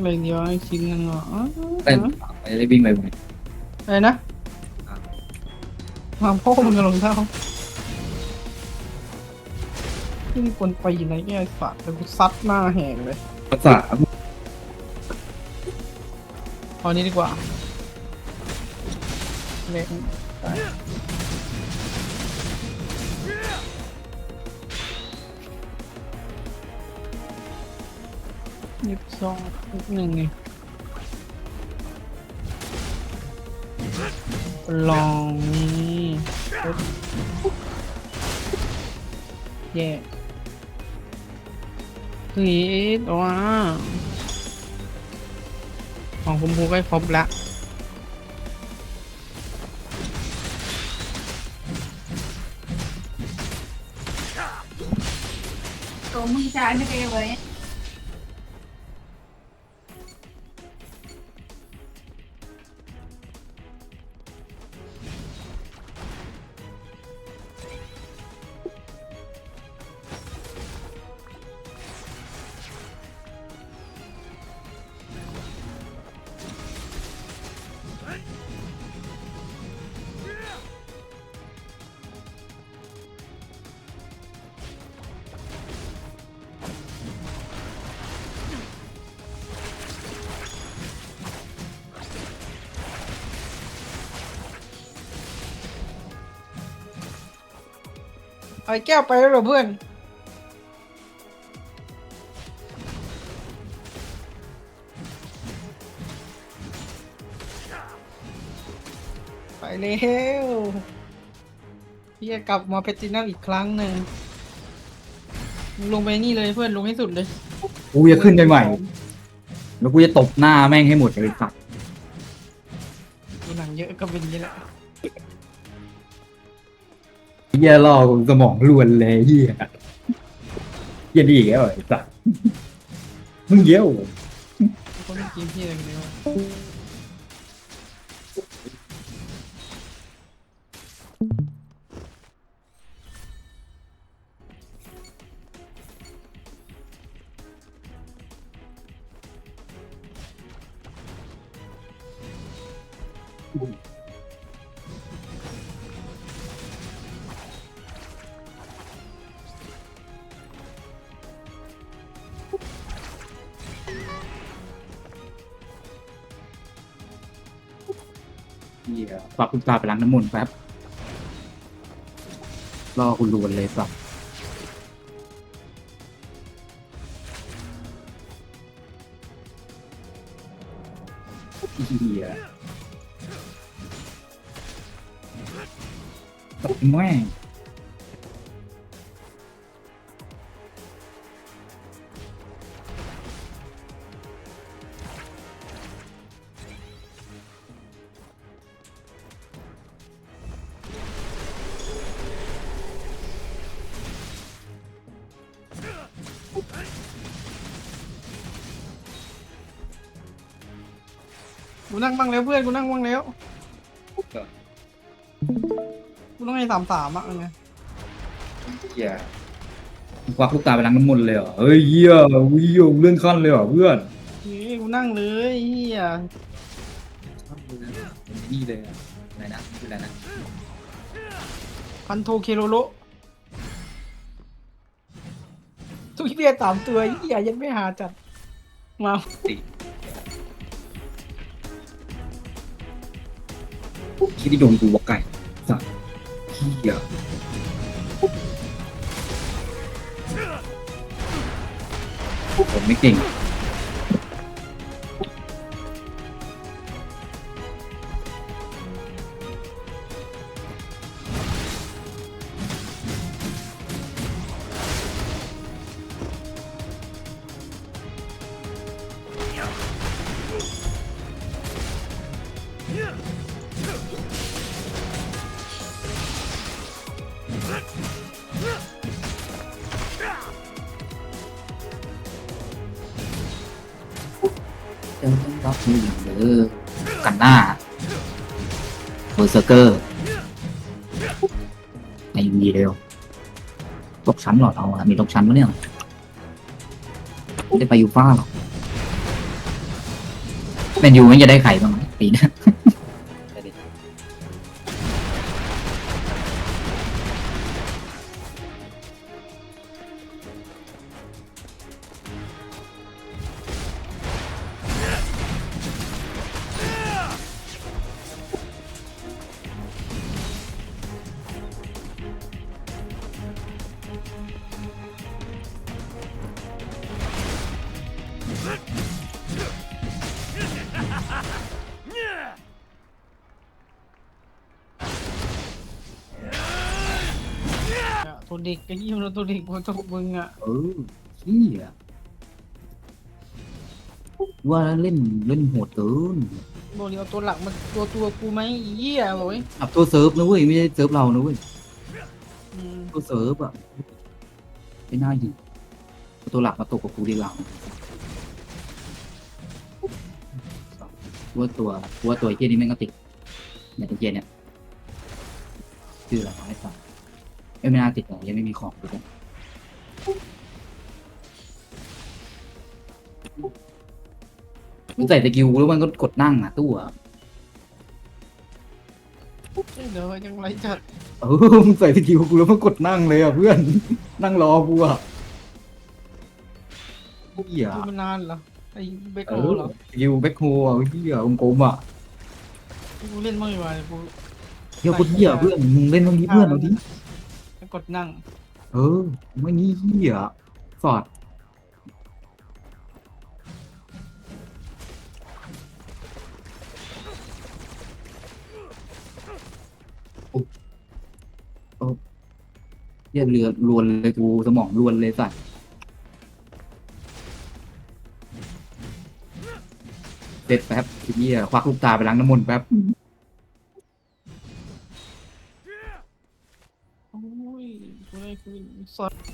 อะไรดีวอีกชิ้นหนึงเหรออ๋อเป็นไปได้วิ่งไปไหมอะไรนะมาพ่อมึงกับรองเท้าที่มีคนไปไหนแกไอ้สัตว์แต่กูซัดหน้าแหงเลยภาษาเอานี้ดีกว่าเล็ก ยี่สิบสองอีกหนึ่งไงลองนี่แย่กรีดว้าของคุณครูใกล้ครบละตัวมึงใช้ไม่ได้ ไว้ไอ้แก้วไปแล้วเหรอเพื่อน ไปเร็วพี่จะกลับมาเพชรตินัมอีกครั้งหนึ่งมึงลงไปนี่เลยเพื่อนลงให้สุดเลยกูจะขึ้นไปใหม่ แล้วกูจะตบหน้าแม่งให้หมดเลยสัตว์ดูหนังเยอะก็เป็นอย่างนี้แหละ เฮียล่อกูสมองรวนเลยเฮียเฮียดีอีกแล้วไอ้สัสมึงเยี่ยวคนไม่กินพี่อะไรกันเลยวะ ที่ฝากคุณตาไปล้างน้ำมนต์แป๊บล่อคุณรวนเลยสับเฮียตกแม่ กูนั่งบ้างแล้วเพื่อนกูนั่งบ้างแล้วกูต้องให้สามสามอะไงเฮียควักลูกตาไปล้างน้ำมนต์เลยเหรอเฮ้ยเฮียวิโยเลื่อนขั้นเลยเหรอเพื่อนเฮ้ยกูนั่งเลยเฮียนี่เลยอะอะไรนะคืออะไรนะพันโทเคโรโลทุกเรียสามตัวเฮียยังไม่หาจัดมาติุ๊บคิดที่โดนกูวอกไก่สัตว์เฮียผมไม่เก่ง หรือกันหน้าเบอร์เซอร์เกอร์ในวีเร็วตกชั้นหรอเราอะมีตกชั้นปะเนี่ยไม่ได้ไปยูฟ่าหรอกแมนยูมันจะได้ไข่บ้างไหมปีหน้า เด็กไอ้ยี่มันตัวเด็กบนตัวมึงอะเออเฮียว่าแล้วเล่นเล่นโหดเกินบอกเดียวตัวหลักมันตัวตัวกูไหมไอ้เหี้ยบอกไว้อับตัวเซิร์ฟนะเว้ยไม่ใช่เซิร์ฟเรานะเว้ยอืมตัวเซิร์ฟอะไม่น่ายิงเอาตัวหลักมาตกกับกูดีกว่าว่าตัวว่าตัวไอ้เกียนี่แม่งก็ติดเนี่ยไอ้เกียเนี่ยชื่ออะไรวะไอ้สัส เอ้ยไม่น่าติดหรอกยังไม่มีของเลยมันใส่ตะกิวแล้วมันก็กดนั่งอะตู้อะเอ้ยเดี๋ยวยังไรจัดเออมึงใส่ตะกิวกูแล้วมันกดนั่งเลยอะเพื่อน นั่งรอกูอะเหี้ยดูมานานเหรอไอ้เบคเอโฮอเหรอตะกิวแบ็คโฮอะเหี้ยองกลมๆอะกูเล่นไม่ไหวกูเหี้ยโคตรเหี้ยเพื่อนมึงเล่นตรงนี้เพื่อนเอาดิ กดนั่ง เออไม่งี้เหี้ยสอดโอ้โอ้เหี้ยเรือรวนเลยกูสมองรวนเลยสัตว์เสร็จแป๊บไอ้เหี้ยควักลูกตาไปล้างน้ำมนต์แป๊บ ไ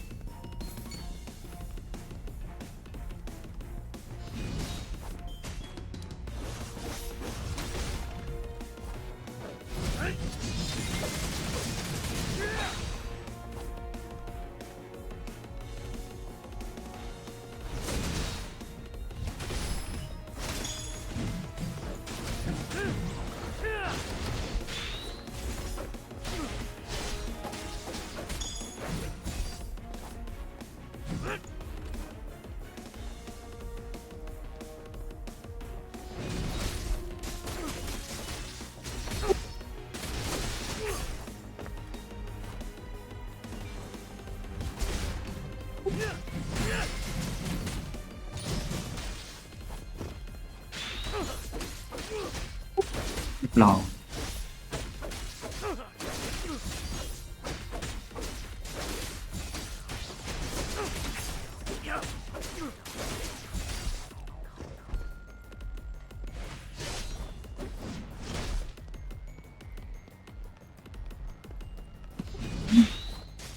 ด้คือสดลอง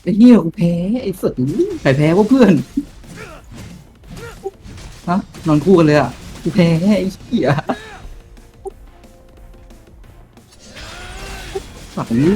ไอ้เหี้ยกูแพ้ไอ้สุดใครแพ้วะเพื่อนฮะนอนคู่กันเลยอะกูแพ้ไอ้เหี้ย ฝักนี้